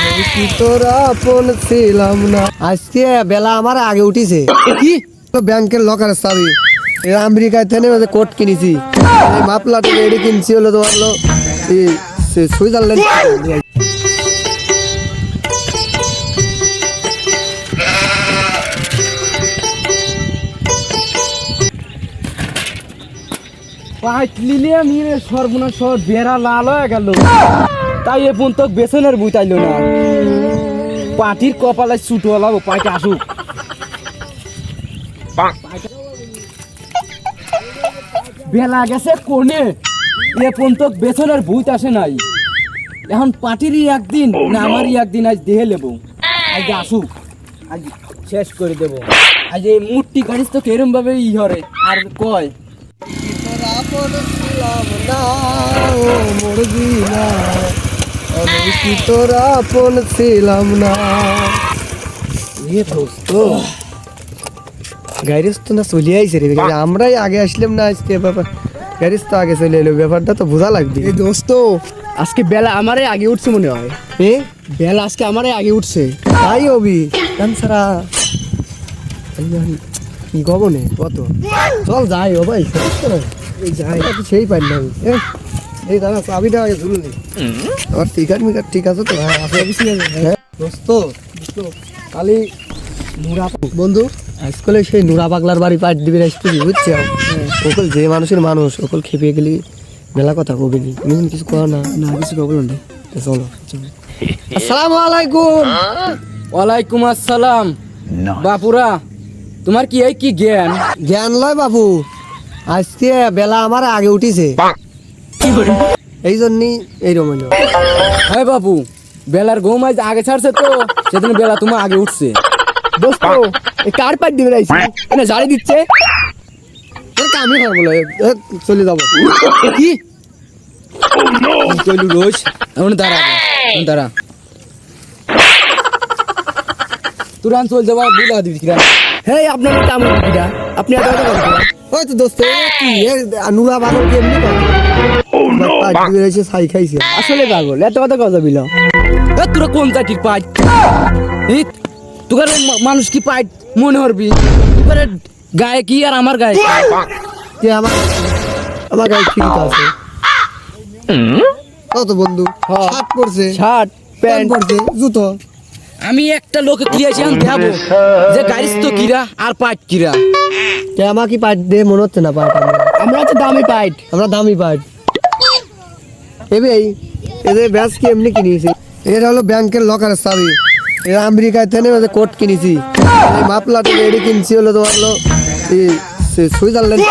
আমি কি তোরা আপন ছিলাম না? আজকে বেলা আমার আগে উঠিছে। কি? ব্যাংকের লকারের চাবি। আমেরিকায় থেকে কোট কিনেছি। এই মাপলাটা এডি কিনছি হলো তোমার সুইজারল্যান্ড। পাইট লিলে মিরে সর্বনাশ সর বেড়া লাল হয়ে গেল। তাই এ পর্যন্ত বেসনের বুঝাইলো না। পাটির কপালে ছুটো লাভ পাইট আসুক। বেলা গেছে কোনে? এ পর্যন্ত বেসনের ভূত আসে নাই। এখন পাটিরই একদিন না আমারই একদিন আজ দেহে লেব। আজ আসুক। আজ শেষ করে দেব। আজ এই মূর্তি কাটিস তো কেরম ভাবে ই হরে, আর কয়? তোরা আমি কি তোরা আপন ছিলাম না এ দোস্ত গ্যারেজ তো না চলে আইছে রে আমরাই আগে আসলাম না আজকে ব্যাপার গ্যারেজ তো আগে চলে এলো ব্যাপারটা তো বোঝা লাগবে এই দোস্ত আজকে বেলা আমারে আগে উঠছে মনে হয় এ বেলা আজকে আমারে আগে উঠছে তাই হবি কান ছাড়া গবনে কত চল যাই ও ভাই এই যাই তো সেই পাই না আমি এ, এই দাদা চাবিটা আগে ঝুলনি আমার টিকাট মিকাট ঠিক আছে তো? হ্যাঁ আছে। কিছু হ্যাঁ। দোস্ত কালি নুরা বন্ধু স্কুলে সেই নুরা পাগলার বাড়ি পাঠ দিবি আসতেছি বুঝছ? ওকল যে মানুষের মানুষ ওকল খেপে গেলি মেলা কথা কবি নি। তুমি কিছু কর না? না কিছু নেই তো চলো। আসসালামু আলাইকুম। ওয়ালাইকুম আসসালাম। বাপুরা তোমার কি এই কি জ্ঞান? জ্ঞান লয় বাবু আজকে বেলা আমার আগে উঠিছে। এই জন্যই এইরকম হইল। হ্যাঁ বাবু বেলার ঘুম আজ আগে ছাড়ছে তো সেদিন বেলা তোমার আগে উঠছে। দোস্ত কার পাইট দিবে রাইছি এনে জারি দিচ্ছে। এর কামই হয় চলে যাব। কি? কইলু রোজ। এখন দাঁড়া এখন দাঁড়া। তুরান চল যাবা বুলা দিবি কিরা। হেই আপনার কাম আপনি এত কথা বলছেন? ওই তো দোস্ত কি? এ নুরা বানর কি এমনি কথা পাইট দিবে রাইছে ছাই খাইছে। আসলে পাগল এত কথা কথা বিল তোরা কোন চাটির পাইট হিত মানুষ কি পাইট মনে হরবি গায়ে কি আর আমার গায়ে? যে আমার আমার গায়ে ঠিক আছে? কত বন্ধু? শার্ট পরছে। Shirt pant. পরছে জুতো। আমি একটা লোকে ক্রিয়েছি আমি দেখাবো যে গাড়িস তো কিরা আর পাইট কিরা। কে আমার কি পাইট দিয়ে মনে হচ্ছে না পাইট আমরা দামি পাইট আমরা দামি পাইট এদের ব্যাস কি এমনি কিনেছি? হলো ব্যাংকের লকারের চাবি। আমেরিকায় কোট কিনেছি। এই কিনছি হলো তোমার হলো সুইজারল্যান্ড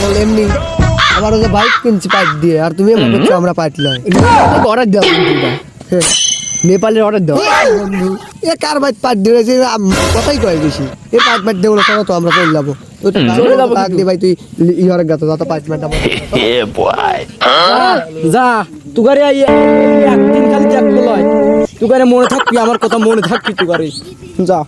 বল এমনি আবার যে বাইক কিনছি দিয়ে, আর তুমি আমরা পাইট লয়। অর্ডার দাও। নেপালের অর্ডার দাও। এ কার বাইক পাইট দিয়ে রয়েছে কথাই কয় বেশি। এ পাইট পাইট চলো তো আমরা যাব ভাই তুই ইহরে গাতো যত যা তুগারে আই একদিন খালি তুগারে মনে থাকবি আমার কথা মনে থাকবি তুগারে। যা।